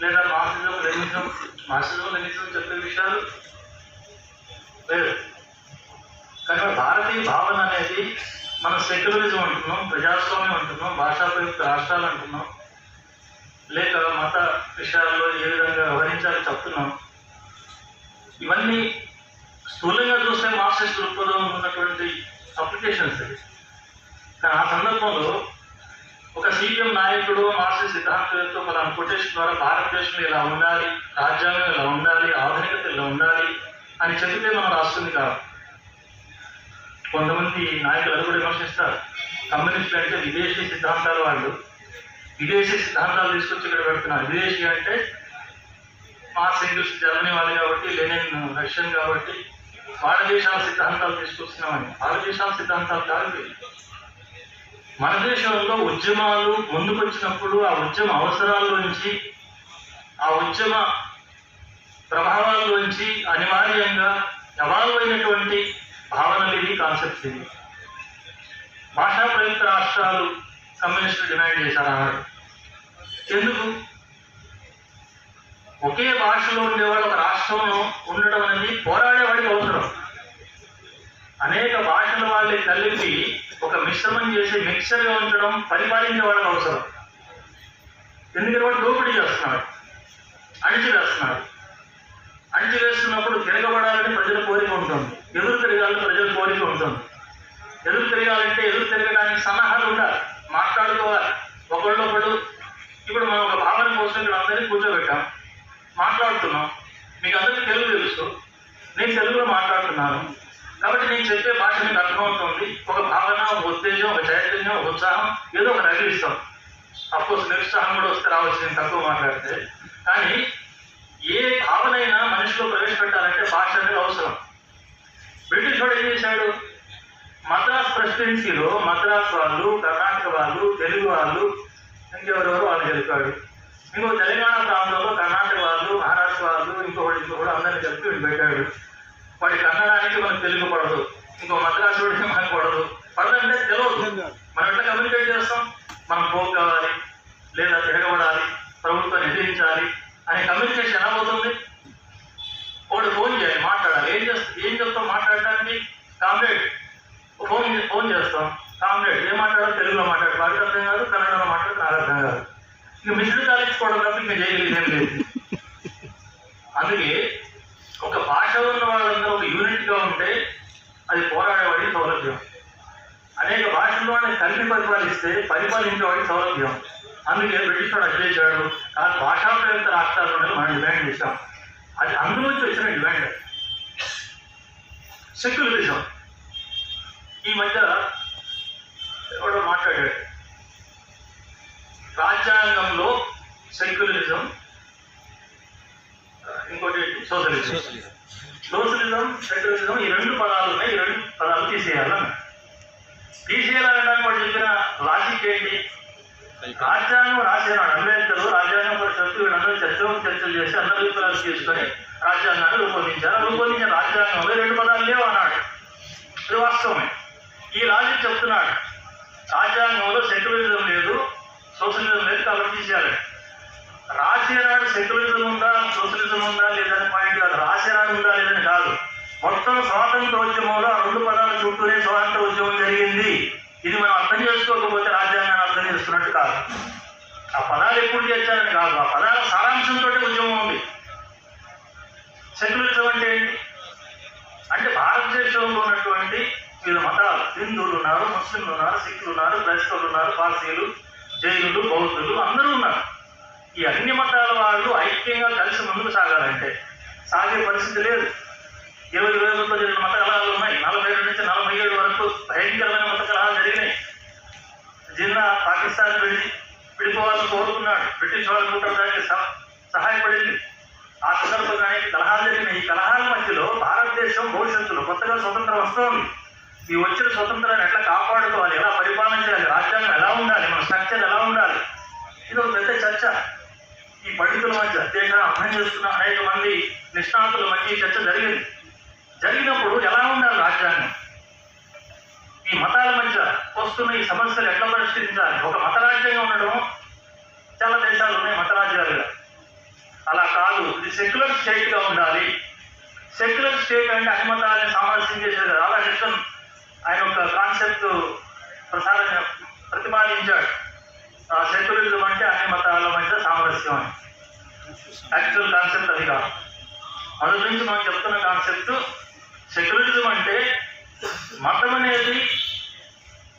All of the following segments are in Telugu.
లేదా మార్క్సిజం లెనిజం మాసిజం లెనిజం చెప్పే విషయాలు లేదు కనుక భారతీయ భావన అనేది మనం సెక్యులరిజం అంటున్నాం ప్రజాస్వామ్యం అంటున్నాం భాషాపయుక్త రాష్ట్రాలు అంటున్నాం లేక మత విషయాల్లో ఏ విధంగా వ్యవహరించాలని చెప్తున్నాం. ఇవన్నీ స్థూలంగా చూస్తే మార్క్సిస్ట్ దృక్పథం ఉన్నటువంటి అప్లికేషన్స్ కానీ ఆ సందర్భంలో సీపీఎం నాయకుడు మార్క్సిస్ట్ సిద్ధాంతులతో పలానా కొటేషన్ ద్వారా భారతదేశంలో ఇలా ఉండాలి రాజ్యాంగం ఇలా ఉండాలి ఆధునికత ఇలా ఉండాలి అని చెబితే మనం రాస్తుంది కాదు. కొంతమంది నాయకులు అది కూడా విమర్శిస్తారు. కమ్యూనిస్టులు అంటే విదేశీ సిద్ధాంతాలు వాళ్ళు విదేశీ సిద్ధాంతాలు తీసుకొచ్చి ఇక్కడ పెడుతున్నారు. విదేశీ అంటే మార్క్స్ ఇంగ్లీష్ జర్మనీ వాళ్ళు కాబట్టి లెనిన్ రష్యన్ కాబట్టి వాళ్ళ దేశాల సిద్ధాంతాలు తీసుకొస్తున్నామని. వాళ్ళ దేశాల సిద్ధాంతాలు కాదు మన దేశంలో ఉద్యమాలు ముందుకొచ్చినప్పుడు ఆ ఉద్యమ అవసరాల్లోంచి ఆ ఉద్యమ ప్రభావాల్లోంచి అనివార్యంగా ఎవాల్వ్ అయినటువంటి భావనలు ఇవి కాన్సెప్ట్స్ ఇవి భాషా ప్రయుక్త రాష్ట్రాలు కమ్యూనిస్టులు డిమాండ్ చేశారు ఎందుకు? ఒకే భాషలో ఉండేవాడు ఒక రాష్ట్రంలో ఉండడం అనేది పోరాడేవాడికి అవసరం. అనేక భాషల వాళ్ళని కలిపి ఒక మిశ్రమం చేసి మిక్సర్గా ఉంచడం పరిపాలించే వాళ్ళకి అవసరం. ఎందుకంటే వాడు దోపిడీ చేస్తున్నాడు అణిచివేస్తున్నాడు అణిచివేస్తున్నప్పుడు తిరగబడాలని ప్రజల కోరిక ఉంటుంది. ఎదురు తిరగాలని ప్రజల కోరిక ఉంటుంది. ఎదురు తిరగాలంటే ఎదురు తిరగడానికి సన్నాహాలు ఉండాలి. మాట్లాడుకోవాలి ఒకళ్ళొకడు ఇప్పుడు మనం ఒక భావన కోసం ఇక్కడ అందరినీ కూర్చోబెట్టాం మాట్లాడుతున్నాం మీకు అందరికీ తెలుగు తెలుసు నేను తెలుగులో మాట్లాడుతున్నాను కాబట్టి నేను చెప్పే భాష మీకు అర్థమవుతుంది ఒక భావన ఒక ఉత్తేజం ఒక చైతన్యం ఒక ఉత్సాహం ఏదో ఒక రగిలిస్తాం అఫ్కోర్స్ నిరుత్సాహం కూడా వస్తే రావచ్చు నేను తక్కువ మాట్లాడితే. కానీ ఏ భావనైనా మనిషిలో ప్రవేశపెట్టాలంటే భాష అనేది అవసరం. బ్రిటిష్ వాడు ఏం చేశాడు? మద్రాస్ ప్రెసిడెన్సీలో మద్రాస్ వాళ్ళు కర్ణాటక వాళ్ళు తెలుగు వాళ్ళు ఇంకెవరెవరు వాళ్ళు చెప్పాడు ఇంకో తెలంగాణ ప్రాంతంలో కర్ణాటక వాళ్ళు మహారాష్ట్ర వాళ్ళు ఇంకొకటి ఇంకొకటి అందరిని కలిపి వీడు పెట్టాడు వాడి కన్నడానికి మనకు తెలుగు పడదు. ఇంకో మద్రాసు వాడికి మనకు పడదు. పడదంటే తెలియదు మనం ఎట్లా కమ్యూనికేట్ చేస్తాం? మనం పోక్ కావాలి లేదా తిరగబడాలి. ప్రభుత్వం నిర్ణయించాలి అనే కమ్యూనికేషన్ ఎలా పోతుంది ఒకటి ఫోన్ చేయాలి మాట్లాడాలి ఏం చేస్తా ఏం చెప్తాం మాట్లాడడానికి కామ్రేడ్ ఫోన్ ఫోన్ చేస్తాం కామ్రేడ్ ఏం మాట్లాడాలో తెలుగులో మాట్లాడు వాడికి అర్థం కాదు కన్నడలో మాట్లాడితే నాకు అర్థం కాదు ఇక మిస్డ్ కాలించుకోవడం తప్ప ఇంకా చేయగలిగేం లేదు అందుకే ఒక భాష ఉన్న వాళ్ళందరూ ఒక యూనిట్గా ఉంటే అది పోరాడేవాడి సౌలభ్యం అనేక భాషల్లోనే కలిపి పరిపాలిస్తే పరిపాలించేవాడి సౌలభ్యం అందుకే బ్రిటిష్ వాడు అది చేశాడు కానీ భాషా ప్రయుక్త రాష్ట్రాల్లోనే మనం డిమాండ్ చేశాం. అది అందులోంచి వచ్చిన డిమాండ్. సెక్యులరిజం ఈ మధ్య ఎవడో మాట్లాడాడు రాజ్యాంగంలో సెక్యులరిజం ఇంకోటి సోషలిజం సోషలిజం సెక్యులరిజం ఈ రెండు పదాలు ఉన్నాయి. ఈ రెండు పదాలు తీసేయాలని తీసేయాలనడానికి వాడు చెప్పిన లాజిక్ ఏంటి? రాజ్యాంగం రాసేనాడు అంబేద్కర్ రాజ్యాంగం పరిషత్తు వీళ్ళందరూ చర్చలు చర్చలు చేసి అందరి అభిప్రాయాలు తీసుకొని రాజ్యాంగాన్ని రూపొందించారు. రూపొందించిన రాజ్యాంగంలో రెండు పదాలు లేవు అన్నాడు. ఇది వాస్తవమే. ఈ లాజిక్ చెప్తున్నాడు. రాజ్యాంగంలో సెక్యులరిజం లేదు సోషలిజం లేదు కాబట్టి తీసేయాలి. రాసేనాడు సెక్యులరిజం ఉందా సోషలిజం ఉందా లేదని పాయింట్ కాదు. రాసేనాడు ఉందా లేదని కాదు. మొత్తం స్వాతంత్ర ఉద్యమంలో ఆ రెండు పదాల చుట్టూనే స్వాతంత్ర ఉద్యమం జరిగింది. ఇది మనం అర్థం చేసుకోకపోతే రాజ్యాంగాన్ని అర్థం చేసుకున్నట్టు కాదు ఆ పదాలు ఎప్పుడు చేర్చారని కాదు. ఆ పదాల సారాంశంతో ఉద్యమం ఉంది. సెక్యులరిజం అంటే ఏంటి? అంటే భారతదేశంలో ఉన్నటువంటి వివిధ మతాలు. హిందువులు ఉన్నారు ముస్లింలు ఉన్నారు సిక్కులు ఉన్నారు క్రైస్తవులు ఉన్నారు పార్సీలు జైనులు బౌద్ధులు అందరూ ఉన్నారు. ఈ అన్ని మతాల వాళ్ళు ఐక్యంగా కలిసి ముందుకు సాగాలంటే సాగే పరిస్థితి లేదు. ఇరవై ఇరవై ముప్పై జరిగిన మత కలహాలు ఉన్నాయి. నలభై ఏడు నుంచి నలభై ఏడు వరకు భయంకరమైన మత కలహాలు జరిగినాయి. జిన్నా పాకిస్తాన్ వెళ్ళి విడిపోవాలని కోరుకున్నాడు బ్రిటిష్ వాళ్ళు చూడటానికి సహ- సహాయపడింది. ఆ సందర్భంగా ఆయన కలహాలు జరిగిన ఈ కలహాల మధ్యలో భారతదేశం భవిష్యత్తులో కొత్తగా స్వతంత్రం వస్తుంది ఈ వచ్చిన స్వతంత్రాన్ని ఎట్లా కాపాడుకోవాలి? ఎలా పరిపాలించాలి రాజ్యాంగం ఎలా ఉండాలి? మన స్ట్రక్చర్ ఎలా ఉండాలి? ఇది ఒక పెద్ద చర్చ. ఈ పండితుల మధ్య దేశాన్ని అర్థం చేస్తున్న అనేక మంది నిష్ణాతుల మధ్య ఈ చర్చ జరిగింది జరిగినప్పుడు ఎలా ఉండాలి రాజ్యాంగం ఈ మతాల మధ్య వస్తున్న ఈ సమస్యలు ఎట్లా పరిష్కరించాలి? ఒక మతరాజ్యంగా ఉండడం చాలా దేశాలు ఉన్నాయి మతరాజ్యాలుగా. అలా కాదు ఇది సెక్యులర్ స్టేట్గా ఉండాలి. సెక్యులర్ స్టేట్ అంటే అన్ని మతాలని సామరస్యం చేసేది రాధాకృష్ణన్ ఆయన ఒక కాన్సెప్ట్ ప్రసారం ప్రతిపాదించాడు. సెక్యులరిజం అంటే అన్ని మతాల మధ్య సామరస్యం అని. యాక్చువల్ కాన్సెప్ట్ అది కాదు. మొదటి నుంచి మనం చెప్తున్న కాన్సెప్ట్ సెక్యులరిజం అంటే మతం అనేది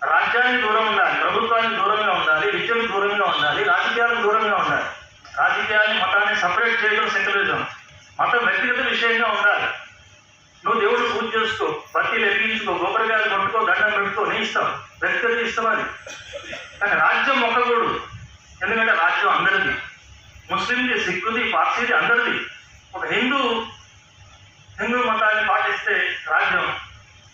రాజ్యానికి దూరం ఉండాలి ప్రభుత్వానికి దూరంగా ఉండాలి విద్యకు దూరంగా ఉండాలి రాజకీయాలకు దూరంగా ఉండాలి. రాజకీయాన్ని మతాన్ని సపరేట్ చేయడం సెక్యులరిజం మతం వ్యక్తిగత విషయంగా ఉండాలి. నువ్వు దేవుడు పూజ చేసుకో భక్తిలు ఎరిగించుకో గోపరగాలు కొట్టుకో దండం పెట్టుకో నీ ఇష్టం. వ్యక్తిగత ఇష్టం అది. కానీ రాజ్యం మొక్కకూడదు. ఎందుకంటే రాజ్యం అందరిది. ముస్లింది సిక్కుది పార్సీది అందరిది. ఒక హిందూ హిందూ మతాన్ని పాటిస్తే రాజ్యం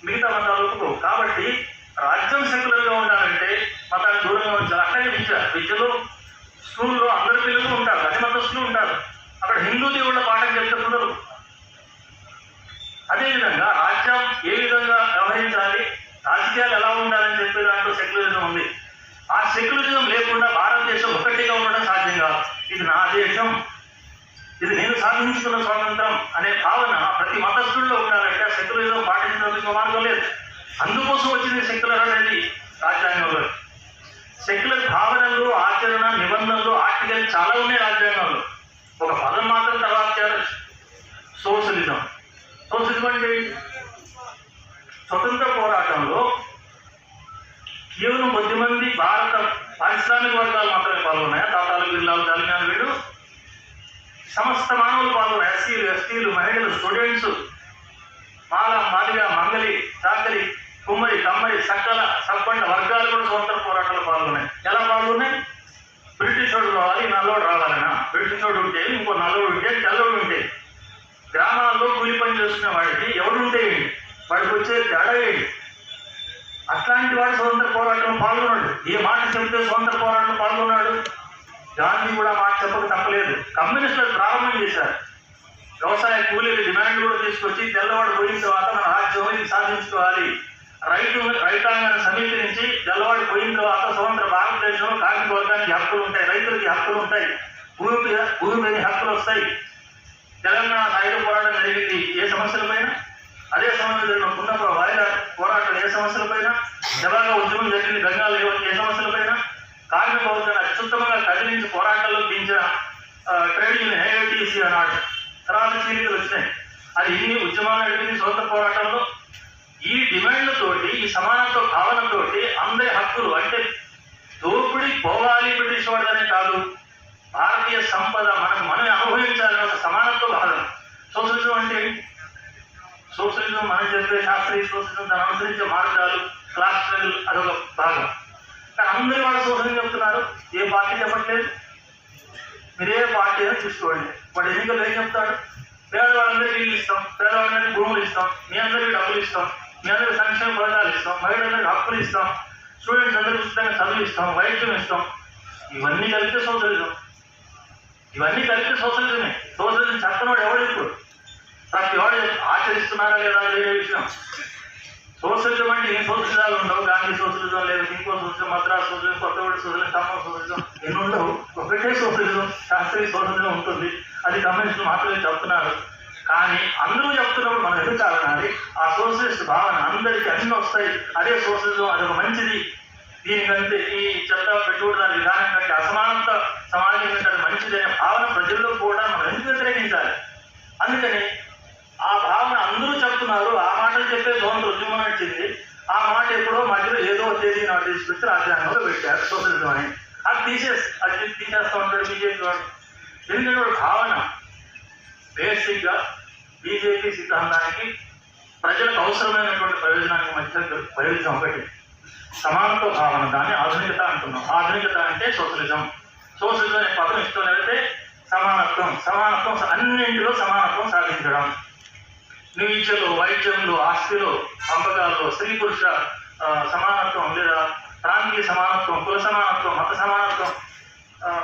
మిగతా మతాలు ఒప్పుకో కాబట్టి రాజ్యం సెక్యులర్గా ఉండాలంటే మతానికి దూరంగా ఉంచాలి అక్కడే విద్య విద్యలో స్కూల్లో అందరి పిల్లలు ఉంటారు అన్ని మతస్థులు ఉంటారు. అక్కడ హిందూ దేవుళ్ళ పాఠం చెప్తే కుదరదు. అదేవిధంగా రాజ్యం ఏ విధంగా వ్యవహరించాలి రాజకీయాలు ఎలా ఉండాలని చెప్పే దాంట్లో సెక్యులరిజం ఉంది. ఆ సెక్యులరిజం లేకుండా భారతదేశం ఒకటిగా ఉండడం సాధ్యం కాదు. ఇది నా దేశం. ఇది నేను సాధించుకున్న స్వాతంత్రం అనే భావన ప్రతి మతస్థుల్లో ఉండాలంటే ఆ సెక్యులరిజం పాటించడానికి మార్గం లేదు. అందుకోసం వచ్చింది సెక్యులర్ అనేది రాజ్యాంగంలో సెక్యులర్ భావనలు ఆచరణ నిబంధనలు ఆర్టికల్ చాలా ఉన్నాయి రాజ్యాంగంలో. ఒక పదం మాత్రం తర్వాత చేయాలి. సోషలిజం. సోషలిజం అంటే స్వతంత్ర పోరాటంలో కేవలం కొద్దిమంది భారత పారిశ్రామిక వర్గాలు మాత్రమే పాల్గొన్నాయా? తాతాలు బిర్లాలు దళినాలు వీళ్ళు? సమస్త మానవులు పాల్గొన్నారు ఎస్సీలు ఎస్టీలు మహిళలు స్టూడెంట్స్ మాల మాదిగ మంగలి చాకలి కుమ్మరి కమ్మరి సకల సబ్బండ వర్గాలు కూడా స్వతంత్ర పోరాటంలో పాల్గొన్నాయి. ఎలా పాల్గొన్నాయి? బ్రిటిష్ వాడు రావాలి నల్లోడు రావాలన్నా బ్రిటిష్ వాడు ఉంటే ఇంకో నల్లోడు ఉంటే తెల్లోడు ఉంటే. గ్రామాల్లో కూలి పని చేస్తున్న వాడికి ఎవరు ఉంటే వాడికి వచ్చే తేడా అట్లాంటి వాడు స్వతంత్ర పోరాటంలో పాల్గొన్నాడు. ఏ మాట చెబితే స్వతంత్ర పోరాటంలో పాల్గొన్నాడు? గాంధీ కూడా మాట చెప్పక తప్పలేదు. కమ్యూనిస్టులు ప్రారంభం చేశారు. వ్యవసాయ కూలీలు డిమాండ్ కూడా తీసుకొచ్చి తెల్లవాడు పోయిన తర్వాత మన రాజ్యం సాధించుకోవాలి. రైతు రైతాంగాన్ని సమీకరించి తెల్లవాడు పోయిన తర్వాత స్వతంత్ర భారతదేశంలో కార్మిక వర్గానికి హక్కులు ఉంటాయి రైతులకి హక్కులు ఉంటాయి. భూమి భూమి మీద హక్కులు వస్తాయి. తెలంగాణ సాయుధ పోరాటం జరిగింది ఏ సమస్యలపైన అదే సమయంలో జరిగిన పున్నప్ప వాయిద పోరాటం ఏ సమస్యలపైన జవాగా ఉద్యమం జరిగింది బెంగాల్ ఏ సమస్యలపైన కార్మిక వర్గాన్ని అత్యుత్తమంగా కదిలించి పోరాటాల్లో దించిన ట్రేడ్ యూనియన్ ఏఐటీసీ అన్నాడు. తర్వాత చీలికలు వచ్చినాయి. అది ఇన్ని ఉద్యమాలు నడిపింది స్వతంత్ర పోరాటంలో. ఈ డిమాండ్లతోటి ఈ సమానత్వ భావనతోటి అందరి హక్కులు అంటే దోపిడి పోవాలి బ్రిటిష్ వాడనే కాదు. భారతీయ సంపద మనకు మనమే అనుభవించాలని ఒక సమానత్వ భావన. సోషలిజం అంటే సోషలిజం మనం చెప్పే శాస్త్రీయ సోషలిజం దాన్ని అనుసరించే మార్గాలు క్లాస్ అదొక భాగం. కానీ అందరి వాళ్ళు సోషలిజం చెప్తున్నారు. ఏ పార్టీ చెప్పట్లేదు. మీరే పార్టీ అని చూసుకోండి వాడు ఎన్నికలు ఏం చెప్తాడు? పేదవాళ్ళందరికీ ఇల్లు ఇస్తాం పేదవాళ్ళందరికీ భూములు ఇస్తాం మీ అందరికీ డబ్బులు ఇస్తాం మీ అందరికీ సంక్షేమ పథకాలు ఇస్తాం మహిళలందరికీ హక్కులు ఇస్తాం స్టూడెంట్స్ అందరికీ ఉచితంగా చదువు ఇస్తాం వైద్యం ఇస్తాం. ఇవన్నీ కలిపితే సోషలిజం ఇవన్నీ కలిపితే సోషలిజమే సోషలిజం చెప్పనోడు ఎవడు ఇప్పుడు? ప్రతి వాడు ఆచరిస్తున్నారా లేదా అది విషయం. సోషలిజం అంటే ఏ సోషలిజాలు ఉండవు? గాంధీ సోషలిజం లేదు ఇంకో socialism Madras socialism Kothaguda socialism Khammam socialism ఎన్ని ఉండవు? ఒకటే సోషలిజం శాస్త్రీయ సోషలిజం ఉంటుంది. అది కమ్యూనిస్టులు మాత్రమే చెప్తున్నారు కానీ అందరూ చెప్తున్నప్పుడు మనం ఎందుకు ఆ సోషలిస్ట్ భావన అందరికీ అన్ని వస్తాయి. అదే సోషలిజం ఒక మంచిది. దీనికంటే ఈ చెత్త పెట్టుబడిదారు విధానం కంటే అసమానత సమాజం కంటే అది మంచిది అనే భావన ప్రజల్లో కూడా మనం ఎందుకు వ్యతిరేకించాలి? అందుకని ఆ భావన అందరూ చెప్తున్నారు. ఆ మాటలు చెప్పే ధోని ఉద్యమం వచ్చింది ఆ మాట ఎప్పుడో మధ్యలో ఏదో తేదీ నాటి తీసుకొచ్చి రాజ్యాంగంలో పెట్టారు. సోషలిజం అని అది తీసేసి అది తీసేస్తా ఉంటాడు బీజేపీ వాడు ఎందుకంటే వాడు భావన బేసిక్గా బీజేపీ సిద్ధాంతానికి ప్రజలకు అవసరమైనటువంటి ప్రయోజనానికి మధ్య ప్రయోజనం ఒకటి. సమానత్వ భావన దాన్ని ఆధునికత అంటున్నాం. ఆధునికత అంటే సోషలిజం. సోషలిజం అనే పదం ఇష్టం లేకపోతే సమానత్వం. సమానత్వం అన్నింటిలో సమానత్వం సాధించడం. విద్యలో వైద్యంలో ఆస్తిలో పంపకాల్లో స్త్రీ పురుష సమానత్వం లేదా ప్రాంతీయ సమానత్వం కుల సమానత్వం మత సమానత్వం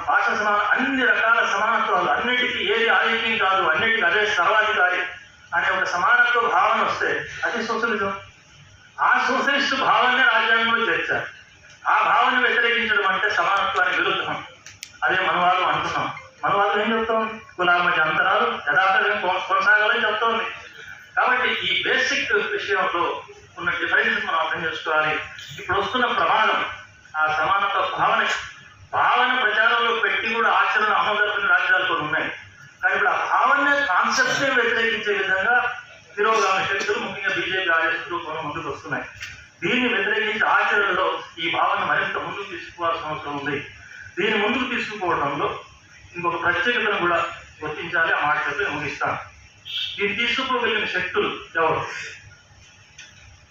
భాష సమాన అన్ని రకాల సమానత్వాలు అన్నిటికీ ఏది ఆధిక్యం కాదు అన్నిటికీ అదే సర్వాధికారి అనే ఒక సమానత్వ భావన వస్తే అది సోషలిజం. ఆ సోషలిస్ట్ భావనే రాజ్యాంగంలో చేర్చారు. ఆ భావన వ్యతిరేకించడం అంటే సమానత్వానికి విరుద్ధం. అదే మనవాళ్ళు అంటున్నాం. మనవాళ్ళు ఏం చెప్తాం కులాల మధ్య అంతరాలు యథాతథంగా కొనసాగాలని చెప్తోంది. కాబట్టి ఈ బేసిక్ విషయంలో ఉన్న డిఫరెన్స్ మనం అర్థం చేసుకోవాలి. ఇప్పుడు వస్తున్న ప్రమాణం ఆ సమానత భావన. భావన ప్రచారంలో పెట్టి కూడా ఆచరణ అమలుపడిన రాజ్యాలు కొన్ని ఉన్నాయి. కానీ ఇప్పుడు ఆ భావన కాన్సెప్ట్నే వ్యతిరేకించే విధంగా తిరోగామి శక్తులు ముఖ్యంగా బీజేపీ ఆదేశాలు కొన్ని ముందుకు వస్తున్నాయి. దీన్ని వ్యతిరేకించి ఆచరణలో ఈ భావన మరింత ముందుకు తీసుకోవాల్సిన అవసరం ఉంది. దీన్ని ముందుకు తీసుకుపోవడంలో ఇంకొక ప్రత్యేకతను కూడా గుర్తించాలి. ఆ మాట చెప్పి ముగిస్తాను. దీన్ని తీసుకుపోగలిగిన శక్తులు ఎవరు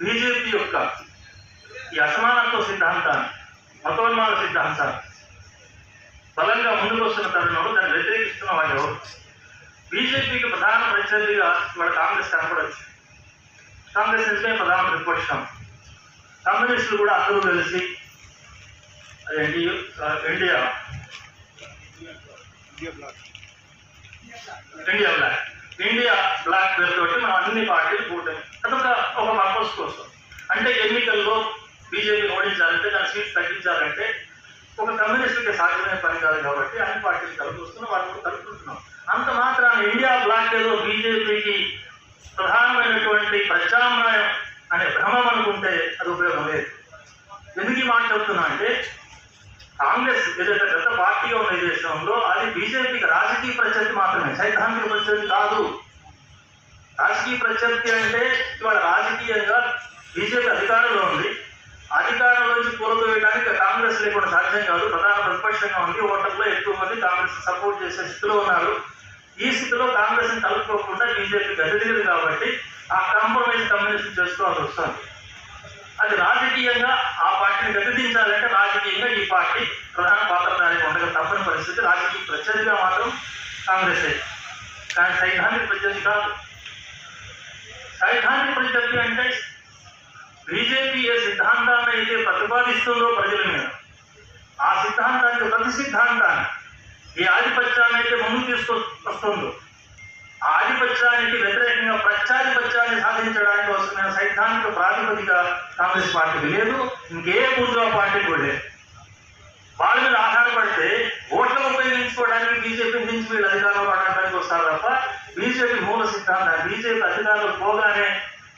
బీజేపీ యొక్క ఈ అసమానత్వ సిద్ధాంతాన్ని మతోన్మాద సిద్ధాంతాన్ని బలంగా ముందుకు వస్తున్న తరుణంలో దాన్ని వ్యతిరేకిస్తున్న వాళ్ళు ఎవరు? బీజేపీకి ప్రధాన ప్రత్యర్థిగా ఇవాళ కాంగ్రెస్ కనపడచ్చు. కాంగ్రెస్ నిజమే ప్రధాన ప్రతిపక్షం. కమ్యూనిస్టులు కూడా అందరూ కలిసి అదేంటి ఆ, India India bloc. India bloc పేరుతోటి మనం అన్ని పార్టీలు కూటమి అదొక ఒక పర్పస్ కోసం. అంటే ఎన్నికల్లో బీజేపీ ఓడించాలంటే దాని సీట్స్ తగ్గించాలంటే ఒక కమ్యూనిస్టులకి సాధ్యమైన పని కాదు కాబట్టి అన్ని పార్టీలు కలుపుకొస్తున్నాం వాళ్ళు కూడా కలుపుకుంటున్నాం అంత మాత్రాన ఇండియా బ్లాక్ ఏదో బీజేపీకి ప్రధానమైనటువంటి ప్రత్యామ్నాయం అనే భ్రమం అనుకుంటే అది ఉపయోగం లేదు. ఎందుకు ఈ మాట చెప్తున్నా అంటే కాంగ్రెస్ ఏదైతే గత పార్టీగా ఉన్న దేశంలో అది బీజేపీకి రాజకీయ ప్రత్యర్థి మాత్రమే. సైద్ధాంతిక ప్రత్యర్థి కాదు. రాజకీయ ప్రత్యర్థి అంటే ఇవాళ రాజకీయంగా బీజేపీ అధికారంలో ఉంది. అధికారంలోంచి కూలవేయడానికి కాంగ్రెస్ లేకుండా సాధ్యం కాదు. ప్రధాన ప్రతిపక్షంగా ఉంది. ఓటర్లో ఎక్కువ మంది కాంగ్రెస్ సపోర్ట్ చేసే స్థితిలో ఉన్నారు. ఈ స్థితిలో కాంగ్రెస్ని కలుపుకోకుండా బీజేపీ గదిలేదు కాబట్టి ఆ కాంప్రమైజ్ కమ్యూనిస్ట్ చేసుకోవాల్సి వస్తుంది. అది రాజకీయంగా ఆ పార్టీని గతిదించాలంటే రాజకీయంగా ఈ పార్టీ ప్రధాన పాత్రధారిగా ఉండక తప్పని పరిస్థితి. రాజకీయ ప్రత్యర్థిగా మాత్రం కాంగ్రెస్ కానీ సైద్ధాంతిక ప్రత్యర్థి కాదు. సైద్ధాంతిక ప్రత్యర్థి అంటే బీజేపీ ఏ సిద్ధాంతాన్ని అయితే ప్రతిపాదిస్తుందో ప్రజల మీద ఆ సిద్ధాంతానికి ప్రతి సిద్ధాంతాన్ని ఏ ఆధిపత్యాన్ని అయితే ముందుకు తీసుకొస్తుందో ఆధిపత్యానికి వ్యతిరేకంగా ప్రత్యాధిపత్యాన్ని సాధించడానికి వస్తున్న సైద్ధాంతిక ప్రాతిపదిక కాంగ్రెస్ పార్టీకి లేదు ఇంకే బూర్జువా పార్టీ కూడా వాళ్ళ మీద ఆధారపడితే ఓట్లను ఉపయోగించుకోవడానికి బీజేపీ నుంచి వీళ్ళు అధికారంలో రావడానికి వస్తారు తప్ప బీజేపీ మూల సిద్ధాంతం బీజేపీ అధికారంలో పోగానే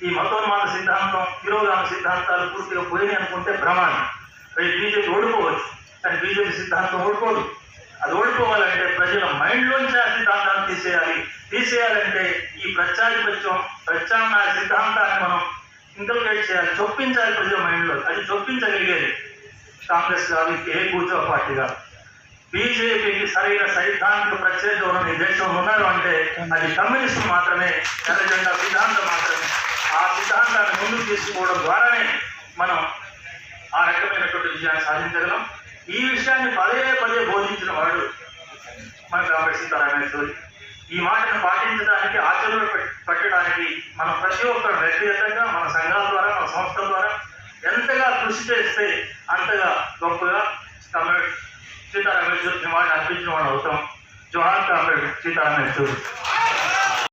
ఈ మతోన్మాద సిద్ధాంతం తిరోగామ సిద్ధాంతాలు పూర్తిగా పోయినాయి అనుకుంటే భ్రమాన్ని. రేపు బీజేపీ ఓడిపోవచ్చు కానీ బీజేపీ సిద్ధాంతం ఓడిపోదు. అది ఓడిపోవాలంటే ప్రజల మైండ్లోంచి ఆ సిద్ధాంతాన్ని తీసేయాలి. తీసేయాలంటే ఈ ప్రత్యాధిపత్యం ప్రత్యామ్నాయ సిద్ధాంతాన్ని మనం ఇంకల్కేట్ చేయాలి. చొప్పించాలి ప్రజల మైండ్లో. అది చొప్పించగలిగేది. కాంగ్రెస్ కాదు ఏ కూర్చో పార్టీ కాదు బీజేపీకి సరైన సైద్ధాంతిక ప్రత్యేక ఉన్న ఈ దేశంలో ఉన్నారు అంటే అది కమ్యూనిస్టు మాత్రమే ఎర్రజెండా సిద్ధాంతం మాత్రమే. ఆ సిద్ధాంతాన్ని ముందుకు తీసుకోవడం ద్వారానే మనం ఆ రకమైనటువంటి విజయాన్ని సాధించగలం. ఈ విషయాన్ని పదే పదే బోధించిన వాడు మన కాంగ్రెస్ ఈ మాటను పాటించడానికి ఆచరణ పెట్టడానికి మనం ప్రతి ఒక్కరు వ్యక్తిగతంగా మన సంఘాల ద్వారా మన సంస్థల ద్వారా ఎంతగా కృషి చేస్తే అంతగా గొప్పగా తమ సీతారామేశ్వరి నివాళి అర్పించిన వాడు అవుతాం. జోహార్ కామ్రేడ్ సీతారామేశ్వరి